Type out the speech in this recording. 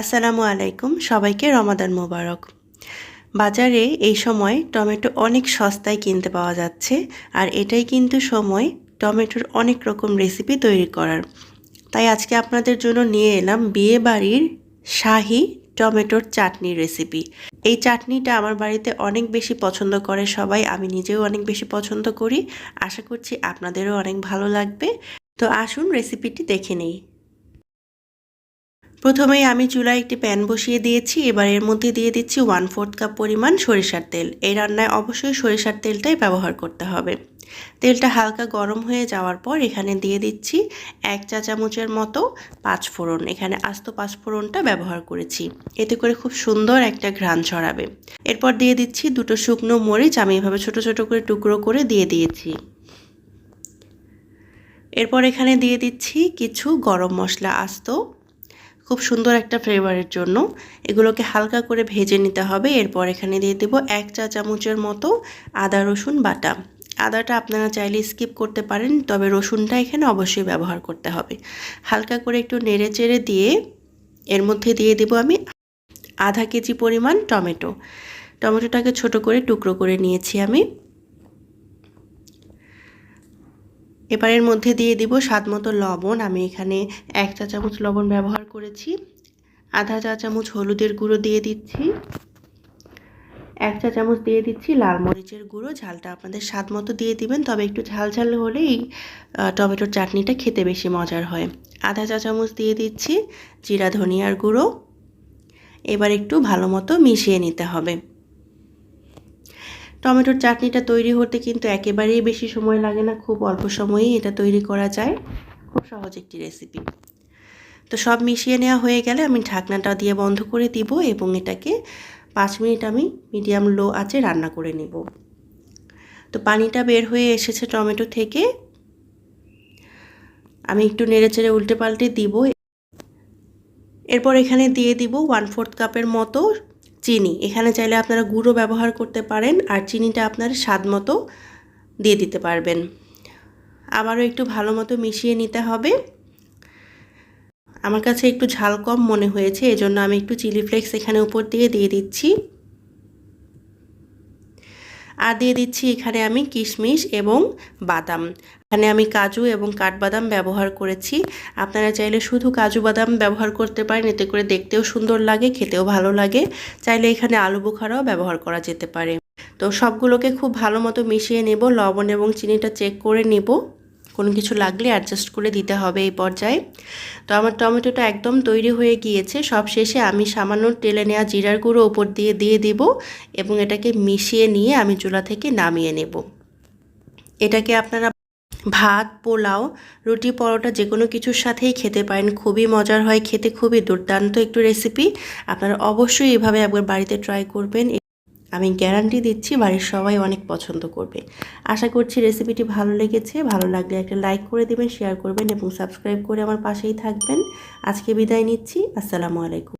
আসসালামু আলাইকুম, সবাইকে রমাদান মোবারক। বাজারে এই সময় টমেটো অনেক সস্তায় কিনতে পাওয়া যাচ্ছে, আর এটাই কিন্তু সময় টমেটোর অনেক রকম রেসিপি তৈরি করার। তাই আজকে আপনাদের জন্য নিয়ে এলাম বিয়ে বাড়ির শাহি টমেটোর চাটনির রেসিপি এই চাটনিটা আমার বাড়িতে অনেক বেশি পছন্দ করে সবাই, আমি নিজেও অনেক বেশি পছন্দ করি। আশা করছি আপনাদেরও অনেক ভালো লাগবে। তো আসুন রেসিপিটি দেখে নেই। প্রথমেই আমি চুলায় একটি প্যান বসিয়ে দিয়েছি, এবার এর মধ্যে দিয়ে দিচ্ছি ওয়ান ফোর্থ কাপ পরিমাণ সরিষার তেল। এই রান্নায় অবশ্যই সরিষার তেলটাই ব্যবহার করতে হবে। তেলটা হালকা গরম হয়ে যাওয়ার পর এখানে দিয়ে দিচ্ছি এক চা চামচের মতো পাঁচ ফোড়ন এখানে আস্ত পাঁচ ফোড়নটা ব্যবহার করেছি। এতে করে খুব সুন্দর একটা ঘ্রাণ ছড়াবে। এরপর দিয়ে দিচ্ছি দুটো শুকনো মরিচ, আমি এভাবে ছোট ছোট করে টুকরো করে দিয়ে দিয়েছি। এরপর এখানে দিয়ে দিচ্ছি কিছু গরম মশলা আস্ত খুব সুন্দর একটা ফ্লেভারের জন্য। এগুলোকে হালকা করে ভেজে নিতে হবে। এরপর এখানে দিয়ে দেব এক চা চামচের মতো আদা, রসুন, বাটা। আদাটা আপনারা চাইলে স্কিপ করতে পারেন, তবে রসুনটা এখানে অবশ্যই ব্যবহার করতে হবে। হালকা করে একটু নেড়ে চেড়ে দিয়ে এর মধ্যে দিয়ে দেব আমি আধা কেজি পরিমাণ টমেটো। টমেটোটাকে ছোট করে টুকরো করে নিয়েছি আমি। এবার এর মধ্যে দিয়ে দিব স্বাদ মতো লবণ। আমি এখানে এক চা চামচ লবণ ব্যবহার করেছি। আধা চা চামচ হলুদের গুঁড়ো দিয়ে দিচ্ছি। এক চা চামচ দিয়ে দিচ্ছি লাল মরিচের গুঁড়ো। ঝালটা আপনাদের স্বাদ মতো দিয়ে দিবেন, তবে একটু ঝাল ঝাল হলেই টমেটোর চাটনিটা খেতে বেশি মজার হয়। আধা চা চামচ দিয়ে দিচ্ছি জিরা ধনিয়ার গুঁড়ো। এবার একটু ভালো মতো মিশিয়ে নিতে হবে। টমেটোর চাটনিটা তৈরি হতে কিন্তু একেবারেই বেশি সময় লাগে না, খুব অল্প সময়েই এটা তৈরি করা যায়। খুব সহজ একটি রেসিপি তো সব মিশিয়ে নেওয়া হয়ে গেলে আমি ঢাকনাটা দিয়ে বন্ধ করে দিব এবং এটাকে পাঁচ মিনিট আমি মিডিয়াম লো আঁচে রান্না করে নেব। তো পানিটা বের হয়ে এসেছে টমেটো থেকে। আমি একটু নেড়ে চেড়ে উল্টে পাল্টে দিব। এরপর এখানে দিয়ে দিব ওয়ান ফোর্থ কাপের মতো চিনি। এখানে চাইলে আপনারা গুঁড়ো ব্যবহার করতে পারেন আর চিনিটা আপনার স্বাদ মতো দিয়ে দিতে পারবেন। আবারও একটু ভালো মতো মিশিয়ে নিতে হবে। আমার কাছে একটু ঝাল কম মনে হয়েছে, এজন্য আমি একটু চিলি ফ্লেক্স এখানে উপর দিয়ে দিয়ে দিচ্ছি। আর দিয়ে দিচ্ছি এখানে আমি কিশমিশ এবং বাদাম। এখানে আমি কাজু এবং কাঠবাদাম ব্যবহার করেছি। আপনারা চাইলে শুধু কাজু বাদাম ব্যবহার করতে পারেন, এতে করে দেখতেও সুন্দর লাগে, খেতেও ভালো লাগে। চাইলে এখানে আলু বোখারাও ব্যবহার করা যেতে পারে। তো সবগুলোকে খুব ভালো মতো মিশিয়ে নেব, লবণ এবং চিনিটা চেক করে নেব। কোনো কিছু লাগলে অ্যাডজাস্ট করে দিতে হবে এই পর্যায়ে। তো আমার টমেটোটা একদম তৈরি হয়ে গিয়েছে। সব শেষে আমি সামান্য টেলে নেওয়া জিরার গুঁড়ো ওপর দিয়ে দিয়ে দিব এবং এটাকে মিশিয়ে নিয়ে আমি চুলা থেকে নামিয়ে নেব। এটাকে আপনারা ভাত, পোলাও, রুটি, পরোটা যে কোনো কিছুর সাথেই খেতে পারেন। খুবই মজার হয়, খেতে খুবই দুর্দান্ত একটু রেসিপি আপনারা অবশ্যই এভাবে একবার বাড়িতে ট্রাই করবেন। আমি গ্যারান্টি দিচ্ছি বাড়ির সবাই অনেক পছন্দ করবে। আশা করছি রেসিপিটি ভালো লেগেছে। ভালো লাগলে একটা লাইক করে দেবেন শেয়ার করবেন এবং সাবস্ক্রাইব করে আমার পাশেই থাকবেন। আজকে বিদায় নিচ্ছি। আসসালামু আলাইকুম।